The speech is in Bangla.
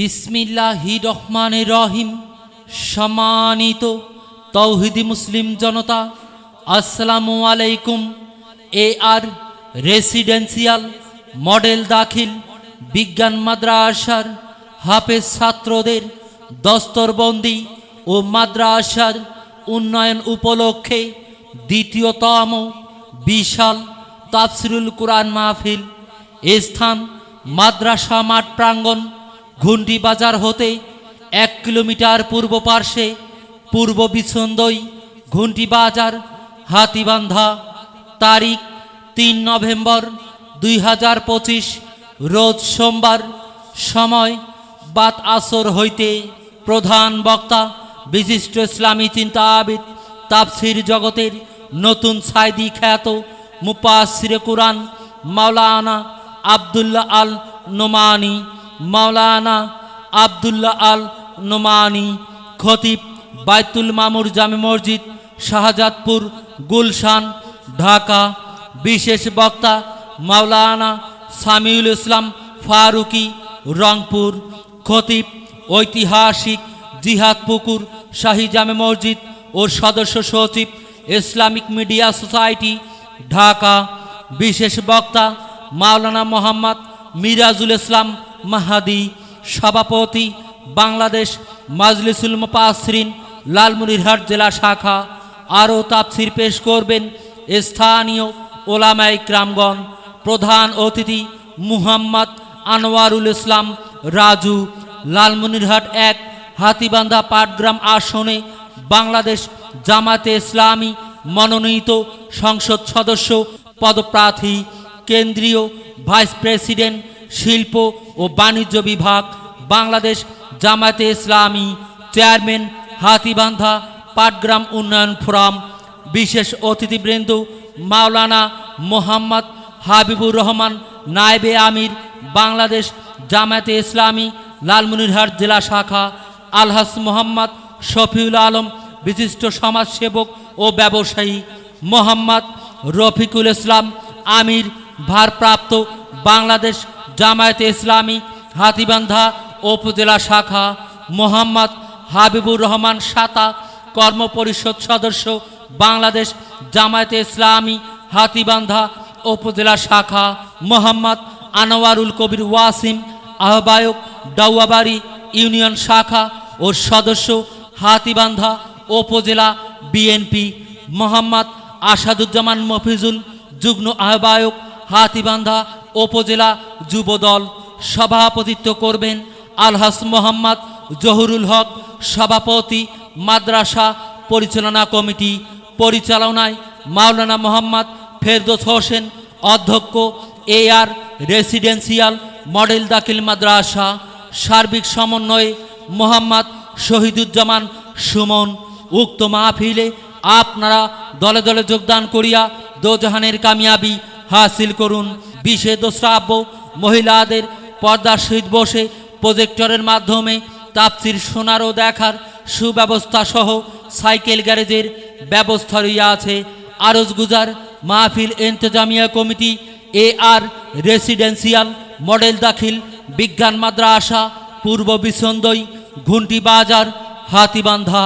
বিসমিল্লাহি রহমানের রহিম সম্মানিত তৌহিদি মুসলিম জনতা, আসসালামু আলাইকুম। এ আর রেসিডেন্সিয়াল মডেল দাখিল বিজ্ঞান মাদ্রাসার হাফেজ ছাত্রদের দস্তরবন্দি ও মাদ্রাসার উন্নয়ন উপলক্ষে দ্বিতীয়তম বিশাল তাফসিরুল কোরআন মাহফিল স্থান মাদ্রাসা মাঠ প্রাঙ্গণ ঘুন্টি বাজার হতে এক কিলোমিটার পূর্ব পার্শ্বে পূর্ব বিছন্দই ঘুন্টি বাজার হাতিবান্ধা তারিখ তিন নভেম্বর দুই হাজার পঁচিশ, রোজ সোমবার, সময় বাত আসর হইতে প্রধান বক্তা বিশিষ্ট ইসলামী চিন্তাবিদ তাফসির জগতের নতুন সাইদি খ্যাত মুপাসিরে কুরআন মাওলানা আবদুল্লাহ আল নোমানি মাওলানা আবদুল্লাহ আল নোমানি, খতিব বাইতুল মামুর জামে মসজিদ, শাহজাদপুর, গুলশান, ঢাকা। বিশেষ বক্তা মাওলানা সামিউল ইসলাম ফারুকি, রংপুর। খতিব ঐতিহাসিক জিহাদ পুকুর, শাহী জামে মসজিদ ও সদস্য সচিব ইসলামিক মিডিয়া সোসাইটি, ঢাকা। বিশেষ বক্তা মাওলানা মোহাম্মদ মিরাজুল ইসলাম মাহাদি, সভাপতি, বাংলাদেশ মাজলিসুল মুপাসরিন লালমনিরহাট জেলা শাখা। আরও তাফসির পেশ করবেন স্থানীয় ওলামাই ক্রামগণ প্রধান অতিথি মুহাম্মদ আনোয়ারুল ইসলাম রাজু। লালমনিরহাট এক হাতিবান্ধা পাটগ্রাম আসনে বাংলাদেশ জামাতে ইসলামী মনোনীত সংসদ সদস্য, পদপ্রার্থী, কেন্দ্রীয় ভাইস প্রেসিডেন্ট, শিল্প ও বাণিজ্য বিভাগ, বাংলাদেশ জামাতে ইসলামী চেয়ারম্যান হাতিবান্ধা পাটগ্রাম উন্নয়ন ফোরাম, বিশেষ অতিথিবৃন্দ মাওলানা মোহাম্মদ হাবিবুর রহমান, নায়েবে আমির, বাংলাদেশ জামায়াতে ইসলামী, লালমনিরহাট জেলা শাখা, আলহাস মোহাম্মদ শফিউল আলম, বিশিষ্ট সমাজসেবক ও ব্যবসায়ী মোহাম্মদ রফিকুল ইসলাম আমির, ভারপ্রাপ্ত বাংলাদেশ জামায়াতে ইসলামী, হাতিবান্ধা, উপজেলা শাখা, মোহাম্মদ হাবিবুর রহমান সাতা কর্মপরিষদ সদস্য, বাংলাদেশ জামায়াতে ইসলামী, হাতিবান্ধা, উপজেলা শাখা, মোহাম্মদ আনোয়ারুল কবির ওয়াসিম, আহ্বায়ক ডাউয়াবাড়ি ইউনিয়ন শাখা ও সদস্য, হাতিবান্ধা, উপজেলা বিএনপি, মোহাম্মদ আসাদুজ্জামান মফিজুল, যুগ্ম আহ্বায়ক, হাতিবান্ধা উপজেলা যুবদল সভাপতিত্ব করবেন আলহাস মোহাম্মদ জহুরুল হক, সভাপতি, মাদ্রাসা পরিচালনা কমিটি পরিচালনায় মাওলানা মোহাম্মদ ফেরদোস হোসেন, অধ্যক্ষ এ আর রেসিডেন্সিয়াল মডেল দাখিল মাদ্রাসা, সার্বিক সমন্বয়ে মোহাম্মদ শহীদুজ্জামান সুমন, উক্ত মাহফিলে আপনারা দলে দলে যোগদান করিয়া দোজাহানের কামিয়াবি হাসিল করুন। বিশেষ শ্রাব্য মহিলাদের পর্দার সহিত বসে প্রজেক্টরের মাধ্যমে তাপসির শোনার ও দেখার সুব্যবস্থা সহ সাইকেল গ্যারেজের ব্যবস্থা রইয়া আছে আরজ গুজার মাহফিল এন্তেজামিয়া কমিটি এ আর রেসিডেন্সিয়াল মডেল দাখিল, বিজ্ঞান মাদ্রাসা, পূর্ব বিসন্দই ঘুন্টি বাজার, হাতিবান্ধা।